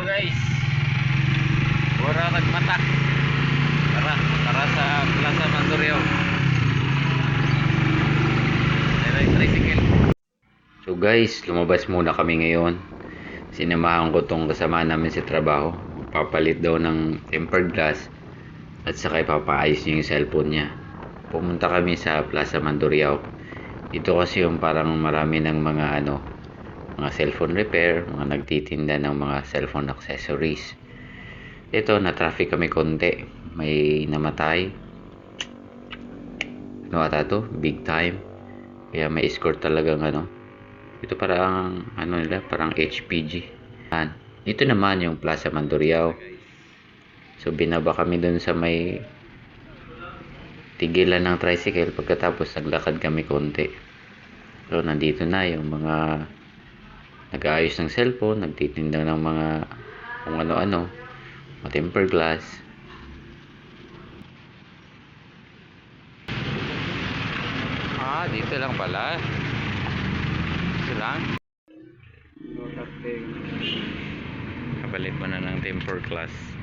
Hello guys. Wala nagmata. Tara, tara sa Plaza Mandurrio. May tricycle. So guys, lumabas muna kami ngayon. Sinamahan ko tong kasama namin sa trabaho. Papalit daw ng tempered glass at saka ipapaayos niya yung cellphone niya. Pumunta kami sa Plaza Mandurriao. Ito kasi yung parang marami ng mga ano, mga cellphone repair, mga nagtitinda ng mga cellphone accessories. Ito, na-traffic kami konti. May namatay. Ano ata to? Big time. Kaya may escort talagang ano. Ito parang, ano nila, parang HPG. Ito naman yung Plaza Mandurriao. So, binaba kami dun sa may tigilan ng tricycle pagkatapos naglakad kami konti. So, nandito na yung mga nag-aayos ng cellphone, nagtitinda ng mga kung ano-ano, mga tempered glass. Ah, dito lang pala. Dito lang. Kabalit mo na ng tempered glass.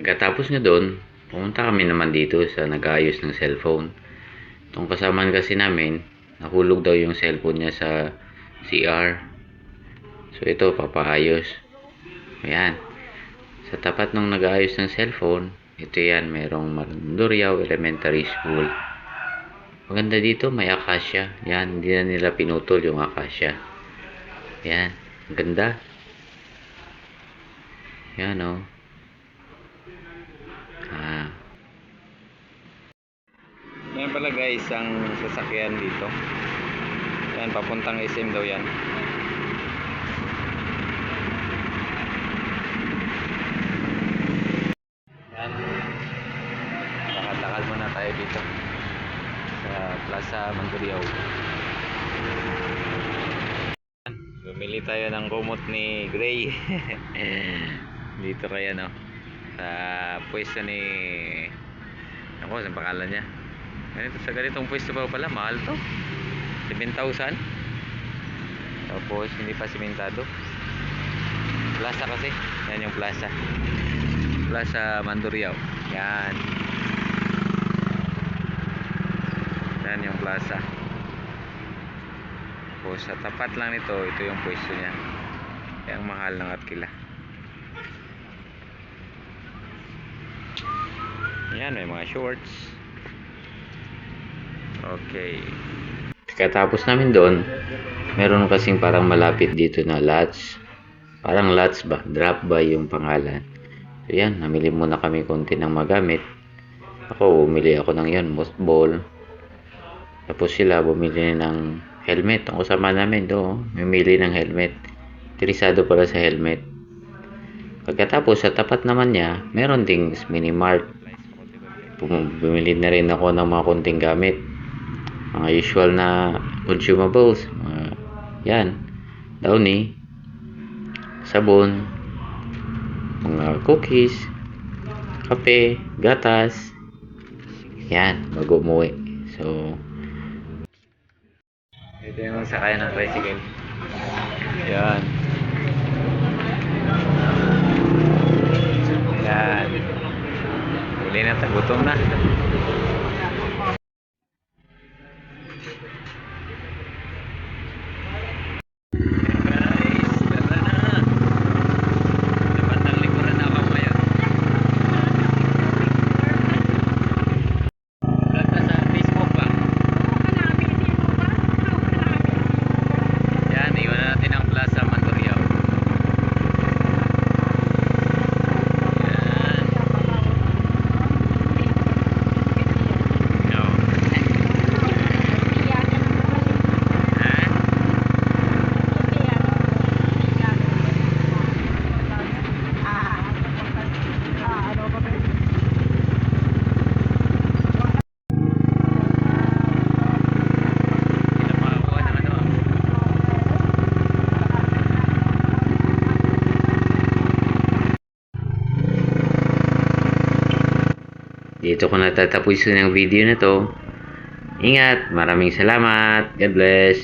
Pagkatapos nga doon, pumunta kami naman dito sa nag-aayos ng cellphone. Itong kasamaan kasi namin, nahulog daw yung cellphone niya sa CR. So ito, papaayos. Ayan. Sa tapat nung nag-aayos ng cellphone, ito yan, merong Mandurriao Elementary School. Maganda dito, may akasya. Yan, hindi na nila pinutol yung akasya. Yan, ganda. Yan oh. Ah. Yan pala guys, ang sasakyan dito. Yan, papuntang SM daw yan. Yan. Lakad-lakad muna tayo dito. Sa Plaza Mandurriao. Yan, Bumili tayo ng kumot ni Gray. dito kaya no sa pwesto ni ako sa pangalan niya ganito sa ganitong pwesto pa pala mahal to. 7,000 tapos hindi pa simentado. Plaza kasi. Yan yung plaza. Plaza Mandurriao yan. Yan yung plaza. Tapos sa tapat lang nito ito yung pwesto niya. Yung mahal ng atkila. Ayan, may mga shorts. Okay. Katapos namin doon, meron kasing parang malapit dito na lots. Parang lots ba? Drop by yung pangalan. So yan, namili muna kami konti ng magamit. Ako, bumili ako ng yan, mothball. Tapos sila, bumili ng helmet. Ang kasama namin do, mimili ng helmet. Interesado pala sa helmet. Pagkatapos, sa tapat naman niya, meron ding mini mart bumili na rin ako ng mga konting gamit mga usual na consumables mga yan downy sabon mga cookies kape gatas yan bago umuwi so ito yung sakay ng tricycle. Yan. Yan. Huli na, gutom na. Guys, tara na. Dapat ang likuran na ako ngayon. Vlog ka sa Facebook ba? Yan, iwan na natin ang Plaza Mandurriao. Yan. Dito ko natatapusin ang video na to. Ingat, maraming salamat. God bless.